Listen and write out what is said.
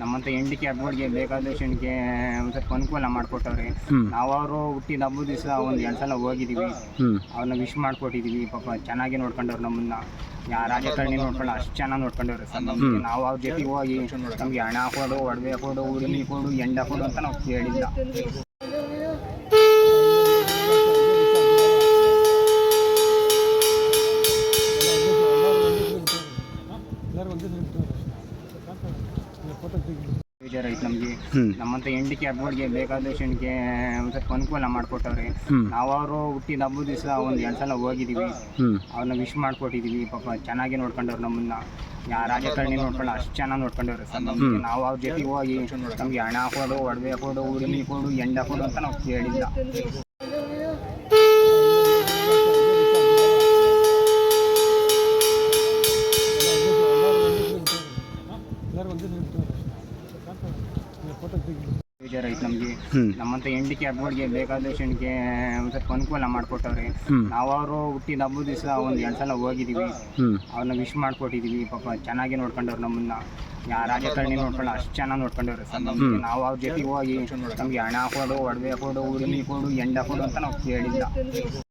ನಮ್ಮಂತ ಹೆಂಡಿಕೆ ಹಬ್ಬಗಳಿಗೆ ಬೇಕಾದಷ್ಟು ಹೆಣ್ಣಿಗೆ ಒಂದ್ ಸ್ವಲ್ಪ ಅನುಕೂಲ ಮಾಡ್ಕೊಟ್ಟವ್ರಿ. ನಾವು ಹುಟ್ಟಿದ ಹಬ್ಬದ ದಿವಸ ಒಂದ್ ಎರಡ್ ಸಲ ಹೋಗಿದ್ದೀವಿ ಅವ್ರನ್ನ ವಿಶ್ ಮಾಡ್ಕೊಟ್ಟಿದೀವಿ. ಪಾಪ ಚೆನ್ನಾಗಿ ನೋಡ್ಕೊಂಡವ್ರು ನಮ್ಮನ್ನ. ಯಾ ರಾಜಕಾರಣಿ ನೋಡ್ಕೊಂಡು ಅಷ್ಟು ಚೆನ್ನಾಗಿ ನೋಡ್ಕೊಂಡವ್ರಿ ಸರ್ ನಾವು ಅವ್ರ ಜೊತೆಗೆ ಹೋಗಿ ನಮ್ಗೆ ಹಣ ಕೊಡು ಒಡವೆ ಕೊಡು ಉಡಿಲಿ ಕೊಡು ಎಂಡ ಕೊಡು ಅಂತ ನಾವು ಕೇಳಿಲ್ಲ. ಬೇಜಾರಾಯ್ತು ನಮಗೆ ಹ್ಞೂ ನಮ್ಮಂತ ಹೆಂಡಿಕೆ ಹಬ್ಬಗಳಿಗೆ ಬೇಕಾದಷ್ಟು ಹೆಣ್ಣಿಗೆ ಒಂದು ಸ್ವಲ್ಪ ಅನುಕೂಲ ಮಾಡಿಕೊಟ್ಟವ್ರೆ. ನಾವ್ರು ನಾವು ಅವರು ಹುಟ್ಟಿದ ಹಬ್ಬದ ದಿವಸ ಒಂದು ಎರಡು ಸಲ ಹೋಗಿದ್ದೀವಿ ಅವ್ರನ್ನ ವಿಶ್ ಮಾಡ್ಕೊಟ್ಟಿದ್ದೀವಿ ಪಾಪ ಚೆನ್ನಾಗಿ ನೋಡ್ಕೊಂಡವ್ರು ನಮ್ಮನ್ನ. ಯಾ ರಾಜಕಾರಣಿ ನೋಡ್ಕೊಳ್ಳೋ ಅಷ್ಟು ಚೆನ್ನಾಗಿ ನೋಡ್ಕೊಂಡವ್ರೆ ಸರ್ ನಮ್ಗೆ. ನಾವು ಅವ್ರ ಜೊತೆಗೆ ಹೋಗಿ ನಮ್ಗೆ ಹಣ ಹಾಕೋದು ಒಡವೆ ಹಾಕೋದು ಉಡಿಮೆ ಕೊಡು ಎಂಡ ಕೊಡು ಅಂತ ನಾವು ಕೇಳಿಲ್ಲ. ಬೇಜಾರಾಯ್ತು ನಮಗೆ. ನಮ್ಮಂತ ಹೆಂಡಿಕೆ ಹಬ್ಬಗಳಿಗೆ ಬೇಕಾದಷ್ಟು ಹೆಣ್ಣಿಗೆ ಒಂದ್ ಸ್ವಲ್ಪ ಅನುಕೂಲ ಮಾಡಿಕೊಟ್ಟವ್ರೆ. ನಾವು ಅವರು ಹುಟ್ಟಿದ ಹಬ್ಬದ ದಿವಸ ಒಂದು ಎರಡು ಸಲ ಹೋಗಿದ್ದೀವಿ ಅವ್ರನ್ನ ವಿಶ್ ಮಾಡ್ಕೊಟ್ಟಿದ್ದೀವಿ ಪಾಪ ಚೆನ್ನಾಗಿ ನೋಡ್ಕೊಂಡವ್ರು ನಮ್ಮನ್ನ. ಯಾ ರಾಜಕಾರಣಿ ನೋಡ್ಕೊಂಡು ಅಷ್ಟು ಚೆನ್ನಾಗಿ ನೋಡ್ಕೊಂಡವ್ರೆ ಸರ್ ನಮ್ಗೆ. ನಾವು ಅವ್ರ ಜೊತೆಗೆ ಹೋಗಿ ನಮ್ಗೆ ಹಣ ಕೊಡು ಒಡವೆ ಕೊಡು ಉಡುಮಿ ಕೊಡು ಎಂಡ ಕೊಡು ಅಂತ ನಾವು ಕೇಳಿಲ್ಲ.